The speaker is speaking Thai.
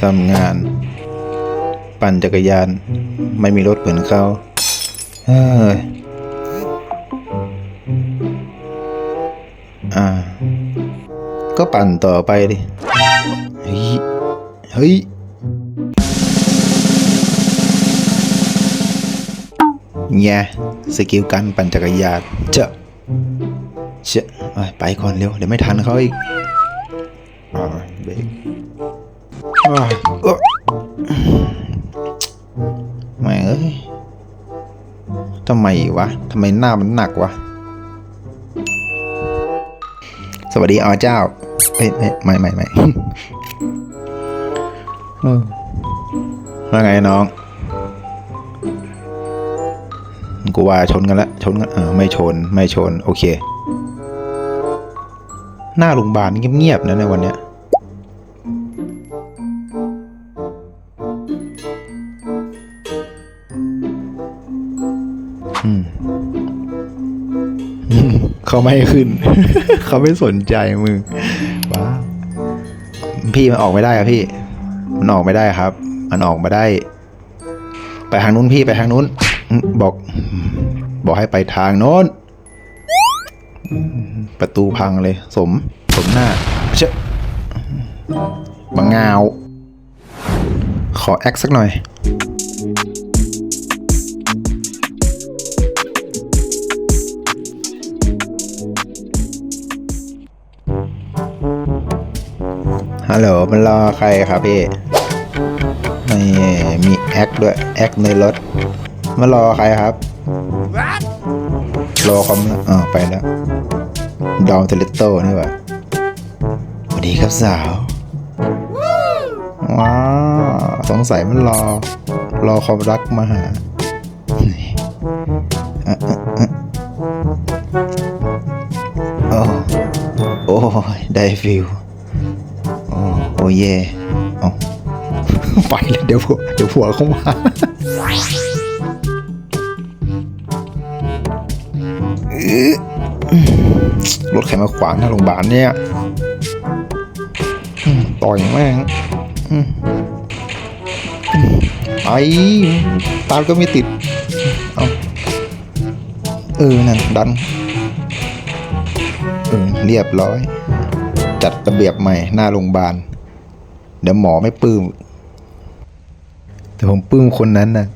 ทำงาน ปั่นจักรยาน ไม่มีรถเหมือนเขาเฮ้ยอ่า ก็ปั่นต่อไปดิ เฮ้ย เฮ้ย เนี่ยสกิลการปั่นจักรยาน เจะเจะไปก่อนเร็ว เดี๋ยวไม่ทันเขาอีก อ่าเบรกอ่าเอ้อแม่เอ้ยทำไมวะทำไมหน้ามันหนักวะ สวัสดีอ๋อเจ้าเอ้ยไม่ไม่ไม่ไม่ว่าไงน้อง กูว่าชนกันแล้วชนกันเออไม่ชนไม่ชน โอเค หน้าโรงพยาบาลเงียบๆนะในวันเนี้ยอืมเขาไม่ขึ้น เขาไม่สนใจมึงว้าพี่มันออกไม่ได้อะพี่ มันออกไม่ได้ครับ มันออกมาได้ ไปทางนู้นพี่ไปทางนู้น บอก บอกให้ไปทางโน้น ประตูพังเลย สม สมหน้าเชะบังงาว ขอแอคสักหน่อยฮัลโหลมันรอใครครับพี่นี่มีแอคด้วย แอคในรถมารอใครครับ รอคอมแล้วอ๋อไปแล้ว ดอมเทเลโต้นี่หว่าสวัสดีครับสาวว้าสงสัยมันรอ รอความรักมาหาโอ้โอ้ได้ฟิลโอ้โอ้เย่ไปเลยเดี๋ยวผัวเดี๋ยวผัวเข้ามา รถใครมาขวางหน้าโรงพยาบาลเนี่ยต่อยแม่งอืมอืมไปตาก็ไม่ติด เอาเออ นั่น ดัน เออ เรียบร้อย จัดระเบียบใหม่หน้าโรงพยาบาล เดี๋ยวหมอไม่ปลื้ม แต่ผมปลื้มคนนั้นน่ะ